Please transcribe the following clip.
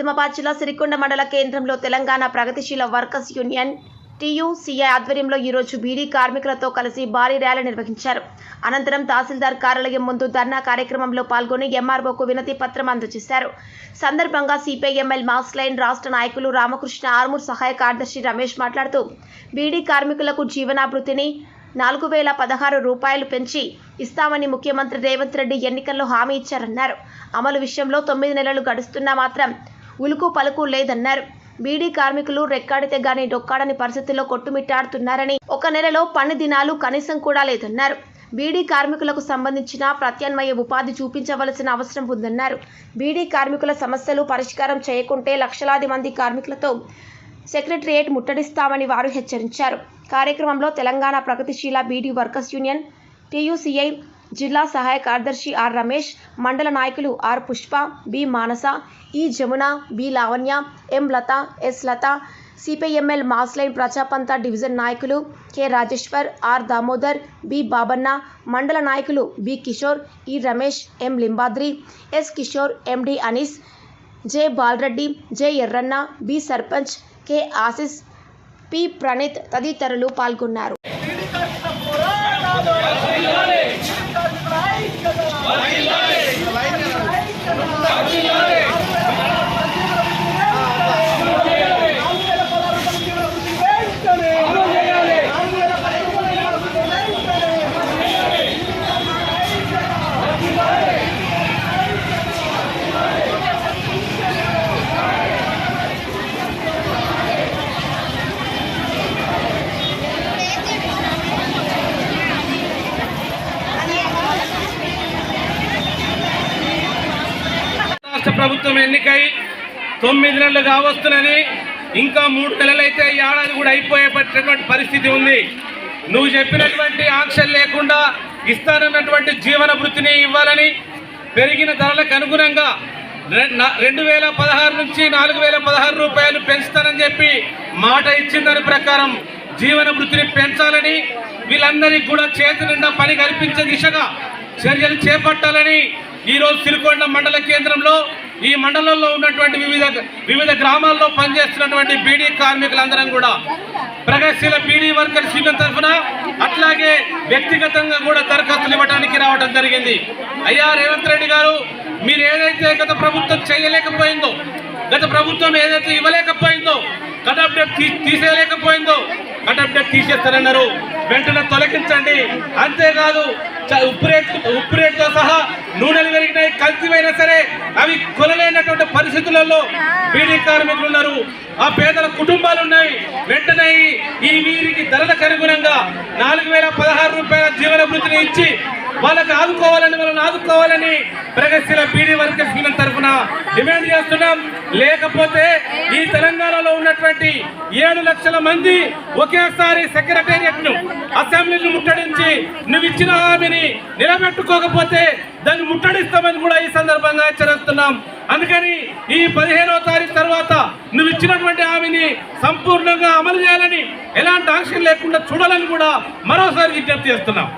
నిజామాబాద్ జిల్లా సిరికొండ మండల కేంద్రంలో తెలంగాణ ప్రగతిశీల వర్కర్స్ యూనియన్ టీయూసీఐ ఆధ్వర్యంలో ఈరోజు బీడీ కార్మికులతో కలిసి భారీ ర్యాలీ నిర్వహించారు. అనంతరం తహసీల్దార్ కార్యాలయం ముందు ధర్నా కార్యక్రమంలో పాల్గొని ఎంఆర్ఓకు వినతి పత్రం అందజేశారు. సందర్భంగా సిపిఐఎంఎల్ మాస్ లైన్ రాష్ట్ర నాయకులు రామకృష్ణ ఆర్మూర్ సహాయ కార్యదర్శి రమేష్ మాట్లాడుతూ బీడీ కార్మికులకు జీవనాభృతిని నాలుగు వేల పదహారు రూపాయలు పెంచి ఇస్తామని ముఖ్యమంత్రి రేవంత్ రెడ్డి ఎన్నికల్లో హామీ ఇచ్చారన్నారు. అమలు విషయంలో తొమ్మిది నెలలు గడుస్తున్నా మాత్రం ఉలుకు పలుకు లేదన్నారు. బీడీ కార్మికులు రెక్కాడితే గాని డొక్కాడని పరిస్థితుల్లో కొట్టుమిట్టాడుతున్నారని ఒక నెలలో పని దినాలు కనీసం కూడా లేదన్నారు. బీడీ కార్మికులకు సంబంధించిన ప్రత్యామ్నాయ ఉపాధి చూపించవలసిన అవసరం ఉందన్నారు. బీడీ కార్మికుల సమస్యలు పరిష్కారం చేయకుంటే లక్షలాది మంది కార్మికులతో సెక్రటరియేట్ ముట్టడిస్తామని వారు హెచ్చరించారు. కార్యక్రమంలో తెలంగాణ ప్రగతిశీల బీడీ వర్కర్స్ యూనియన్ టీయూసీఐ జిల్లా సహాయ కార్యదర్శి ఆర్ రమేష్ మండల నాయకులు are Pushpa B Manasa E Jamuna B Lavanya M Latha S Latha CPIML mass line Prajapantha division నాయకులు K Rajeshwar R Damodar B Babanna మండల నాయకులు B Kishore E Ramesh M Limbadri S Kishore MD Anees J Balreddy J Yerranna B sarpanch K Ashish P Praneeth తదితరులు పాల్గొన్నారు. 来 love. రాష్ట్ర ప్రభుత్వం ఎన్నికై తొమ్మిది నెలలు కావస్తుందని ఇంకా మూడు నెలలైతే ఈ ఏడాది కూడా అయిపోయేటటువంటి పరిస్థితి ఉంది. నువ్వు చెప్పినటువంటి ఆంక్షలు లేకుండా ఇస్తానన్నటువంటి జీవన వృత్తిని ఇవ్వాలని పెరిగిన ధరలకు అనుగుణంగా రె- రెండు వేల పదహారు నుంచి నాలుగు వేల పదహారు రూపాయలు పెంచుతానని చెప్పి మాట ఇచ్చిన దాని ప్రకారం జీవన వృత్తిని పెంచాలని వీళ్ళందరికీ కూడా చేతి నిండా పని కల్పించే దిశగా చర్యలు చేపట్టాలని ఈరోజు సిరికొండ మండల కేంద్రంలో ఈ మండలంలో ఉన్నటువంటి వివిధ వివిధ గ్రామాల్లో పనిచేస్తున్నటువంటి బీడీ కార్మికులందరం కూడా ప్రగతిశీల బీడీ వర్కర్స్ యూనియన్ తరఫున అట్లాగే వ్యక్తిగతంగా కూడా దరఖాస్తులు ఇవ్వడానికి రావడం జరిగింది. అయ్యా రేవంత్ రెడ్డి గారు మీరు ఏదైతే గత ప్రభుత్వం చేయలేకపోయిందో గత ప్రభుత్వం ఏదైతే ఇవ్వలేకపోయిందో కట్ అప్డేట్ తీ తీసేయలేకపోయిందో కట్ అప్డేట్ తీసేస్తారన్నారు వెంటనే తొలగించండి. అంతేకాదు చ- ఉప్పురేట్తో ఉప్పు సహా నూనెలు పెరిగినాయి కల్తీమైనా సరే అవి కొనలేనటువంటి పరిస్థితులలో బీడీ కార్మికులు ఉన్నారు. ఆ పేదల కుటుంబాలు ఉన్నాయి. వెంటనే ఈ- ఈ వీరికి ధరలకు అనుగుణంగా నాలుగు వేల పదహారు రూపాయల జీవన వృత్తిని ఇచ్చి వాళ్ళకి ఆదుకోవాలని వాళ్ళని ఆదుకోవాలని ప్రగతిశీల పీడీ వర్కర్స్ యూనియన్ తరఫున డిమాండ్ చేస్తున్నాం. లేకపోతే ఈ తెలంగాణలో ఉన్నటువంటి ఏడు లక్షల మంది ఒకేసారి సెక్రటేరియట్ను అసెంబ్లీని ముట్టడించి నువ్వు ఇచ్చిన హామీని నిలబెట్టుకోకపోతే దాన్ని ముట్టడిస్తామని కూడా ఈ సందర్భంగా హెచ్చరిస్తున్నాం. అందుకని ఈ పదిహేనవ తారీఖు తర్వాత నువ్వు ఇచ్చినటువంటి హామీని సంపూర్ణంగా అమలు చేయాలని ఎలాంటి ఆంక్షలు లేకుండా చూడాలని కూడా మరోసారి విజ్ఞప్తి చేస్తున్నాం.